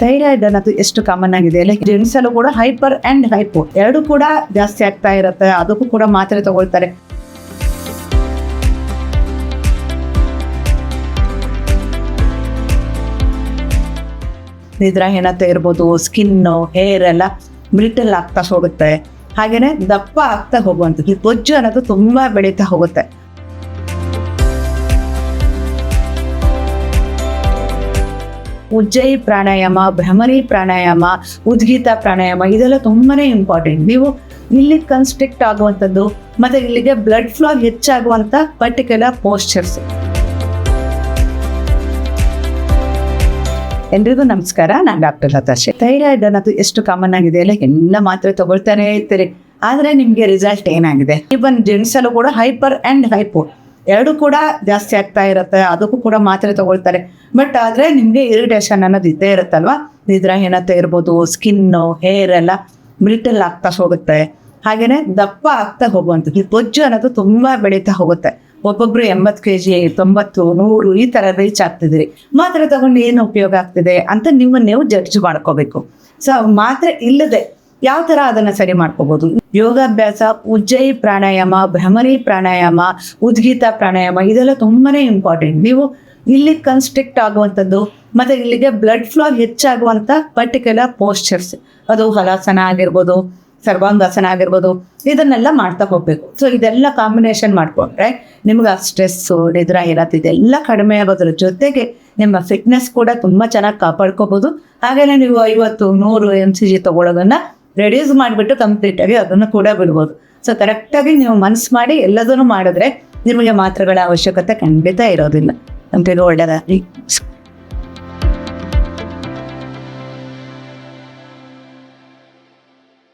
Thyroid ಅನ್ನೋದು ಎಷ್ಟು common ಆಗಿದೆ. ಲೈಕ್ ಜೆಂಟ್ಸ್ ಕೂಡ ಹೈಪರ್ ಅಂಡ್ ಹೈಪೋ ಎರಡು ಕೂಡ ಜಾಸ್ತಿ ಆಗ್ತಾ ಇರುತ್ತೆ, ಅದಕ್ಕೂ ಕೂಡ ಮಾತ್ರೆ ತಗೊಳ್ತಾರೆ. ನಿದ್ರಾಹೀನತೆ ಇರ್ಬೋದು ಸ್ಕಿನ್ನು ಹೇರ್ ಎಲ್ಲ ಬ್ರಿಟಲ್ ಆಗ್ತಾ ಹೋಗುತ್ತೆ. ಹಾಗೇನೆ ದಪ್ಪ ಆಗ್ತಾ ಹೋಗುವಂಥದ್ದು. ಬೊಜ್ಜು ಅನ್ನೋದು ತುಂಬಾ ಬೆಳೀತಾ ಹೋಗುತ್ತೆ. ಉಜ್ಜಯಿ ಪ್ರಾಣಾಯಾಮ, ಭ್ರಮರಿ ಪ್ರಾಣಾಯಾಮ, ಉದ್ಗೀತ ಪ್ರಾಣಾಯಾಮ, ಇದೆಲ್ಲ ತುಂಬಾನೇ ಇಂಪಾರ್ಟೆಂಟ್ ನೀವು ಇಲ್ಲಿ ಕನ್ಸ್ಟ್ರಿಕ್ಟ್ ಆಗುವಂಥದ್ದು ಮತ್ತೆ ಇಲ್ಲಿಗೆ ಬ್ಲಡ್ ಫ್ಲೋ ಹೆಚ್ಚಾಗುವಂಥ ಪರ್ಟಿಕ್ಯುಲರ್ ಪೋಸ್ಚರ್ಸ್ ಎಲ್ರಿಗೂ ನಮಸ್ಕಾರ, ನಾನು ಡಾಕ್ಟರ್ ಲತಾಶೆ. ಥೈರಾಯ್ಡ್ ಅನ್ನೋದು ಎಷ್ಟು ಕಾಮನ್ ಆಗಿದೆ ಲೈಕ್ ಎಲ್ಲ ಮಾತ್ರೆ ತಗೊಳ್ತಾನೆ ಇರ್ತೀರಿ. ಆದರೆ ನಿಮಗೆ ರಿಸಲ್ಟ್ ಏನಾಗಿದೆ? ಈವನ್ ಜೆಂಟ್ಸಲ್ಲೂ ಕೂಡ ಹೈಪರ್ ಆ್ಯಂಡ್ ಹೈಪೋ ಎರಡು ಕೂಡ ಜಾಸ್ತಿ ಆಗ್ತಾ ಇರುತ್ತೆ, ಅದಕ್ಕೂ ಕೂಡ ಮಾತ್ರೆ ತಗೊಳ್ತಾರೆ. ಬಟ್ ಆದರೆ ನಿಮಗೆ ಇರಿಟೇಷನ್ ಅನ್ನೋದು ಇದ್ದೇ ಇರುತ್ತಲ್ವಾ? ನಿದ್ರಾಹೀನತೆ ಇರ್ಬೋದು ಸ್ಕಿನ್ನು ಹೇರ್ ಎಲ್ಲ ಬ್ರಿಟಲ್ ಆಗ್ತಾ ಹೋಗುತ್ತೆ. ಹಾಗೇನೆ ದಪ್ಪ ಆಗ್ತಾ ಹೋಗುವಂಥದ್ದು. ಬೊಜ್ಜು ಅನ್ನೋದು ತುಂಬಾ ಬೆಳೀತಾ ಹೋಗುತ್ತೆ. ಒಬ್ಬೊಬ್ರು ಎಂಬತ್ತು ಕೆ ಜಿ ತೊಂಬತ್ತು, ನೂರು ಈ ಥರ ರೀಚ್ ಆಗ್ತಿದ್ರಿ ಮಾತ್ರೆ ತಗೊಂಡು ಏನು ಉಪಯೋಗ ಆಗ್ತಿದೆ ಅಂತ ನಿಮ್ಮ ನೀವು ಜಡ್ಜ್ ಮಾಡ್ಕೋಬೇಕು. ಸೊ ಮಾತ್ರೆ ಇಲ್ಲದೆ ಯಾವ ತರ ಅದನ್ನ ಸರಿ ಮಾಡ್ಕೋಬಹುದು ಯೋಗಾಭ್ಯಾಸ, ಉಜ್ಜಯಿ ಪ್ರಾಣಾಯಾಮ, ಭ್ರಮರಿ ಪ್ರಾಣಾಯಾಮ, ಉದ್ಗೀತ ಪ್ರಾಣಾಯಾಮ, ಇದೆಲ್ಲ ತುಂಬಾನೇ ಇಂಪಾರ್ಟೆಂಟ್ ನೀವು ಇಲ್ಲಿ ಕನ್ಸ್ಟ್ರಿಕ್ಟ್ ಆಗುವಂಥದ್ದು ಮತ್ತೆ ಇಲ್ಲಿಗೆ ಬ್ಲಡ್ ಫ್ಲೋ ಹೆಚ್ಚಾಗುವಂಥ ಪರ್ಟಿಕ್ಯುಲರ್ ಪೋಸ್ಚರ್ಸ್ ಅದು ಹಲಾಸನ ಆಗಿರ್ಬೋದು, ಸರ್ವಾಂಗಾಸನ ಆಗಿರ್ಬೋದು, ಇದನ್ನೆಲ್ಲ ಮಾಡ್ತಾ ಹೋಗ್ಬೇಕು. ಸೊ ಇದೆಲ್ಲ ಕಾಂಬಿನೇಷನ್ ಮಾಡ್ಕೊಂಡ್ರೆ ನಿಮ್ಗೆ ಆ ಸ್ಟ್ರೆಸ್ಸು ನಿದ್ರ ಇರತ್ತೆ ಇದೆಲ್ಲ ಕಡಿಮೆ ಆಗೋದ್ರ ಜೊತೆಗೆ ನಿಮ್ಮ ಫಿಟ್ನೆಸ್ ಕೂಡ ತುಂಬ ಚೆನ್ನಾಗಿ ಕಾಪಾಡ್ಕೋಬಹುದು ಹಾಗೆಯೇ ನೀವು ಐವತ್ತು, ನೂರು ಎಂ ಸಿ ಜಿ ತಗೊಳ್ಳೋದನ್ನ ರೆಡ್ಯೂಸ್ ಮಾಡಿಬಿಟ್ಟು ಕಂಪ್ಲೀಟಾಗಿ ಅದನ್ನು ಕೂಡ ಬಿಡ್ಬೋದು. ಸೊ ಕರೆಕ್ಟಾಗಿ ನೀವು ಮನಸ್ಸು ಮಾಡಿ ಎಲ್ಲದನ್ನು ಮಾಡಿದ್ರೆ ನಿಮಗೆ ಮಾತ್ರೆಗಳ ಅವಶ್ಯಕತೆ ಖಂಡಿತ ಇರೋದಿಲ್ಲ. ನಮಗೆ ಒಳ್ಳೆಯದಾಗಿ